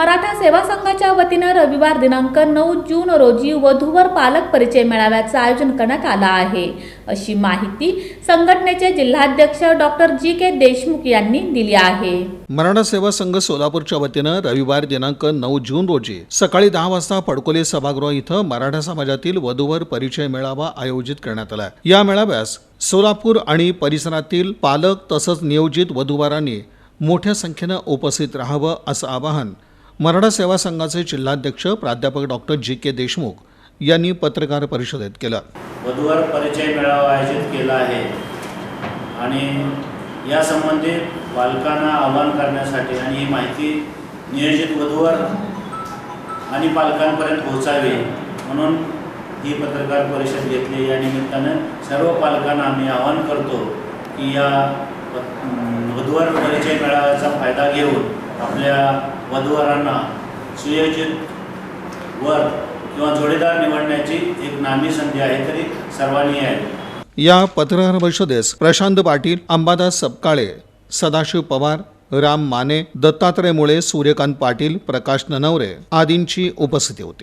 मराठा सेवा संघाच्या वतीनं रविवार दिनांक नऊ जून रोजी वधूवर पालक परिचय मेळाव्याचं आयोजन करण्यात आलं आहे. अशी माहिती संघटनेचे जिल्हाध्यक्ष डॉक्टर जी के देशमुख यांनी दिली आहे. मराठा सेवा संघ सोलापूरच्या वतीनं रविवार दिनांक नऊ जून रोजी सकाळी दहा वाजता फडकोली सभागृह इथं मराठा समाजातील वधूवर परिचय मेळावा आयोजित करण्यात आला. या मेळाव्यास सोलापूर आणि परिसरातील पालक तसंच नियोजित वधूवरांनी मोठ्या संख्येनं उपस्थित राहावं असं आवाहन मराठा सेवा संघाचे जिल्हाध्यक्ष प्राध्यापक डॉक्टर जी के देशमुख यांनी पत्रकार परिषदेत केलं. वधूवर परिचय मेळावा आयोजित केला आहे. आणि या संबंधित पालकांना आवाहन करण्यासाठी आणि ही माहिती नियोजित वधूवर आणि पालकांपर्यंत पोहोचावी म्हणून ही पत्रकार परिषद घेतली. या निमित्तानं सर्व पालकांना आम्ही आवाहन करतो की या वधूवर परिचय मेळाव्याचा फायदा घेऊन आपल्या वधूवरांना सुयोजित वर किंवा जोडीदार निवडण्याची एक नामी संधी आहे तरी सर्वांनी आहे. या पत्रकार परिषदेस प्रशांत पाटील अंबादास सपकाळे सदाशिव पवार राम माने दत्तात्रय मुळे सूर्यकांत पाटील प्रकाश ननवरे आदींची उपस्थिती होती.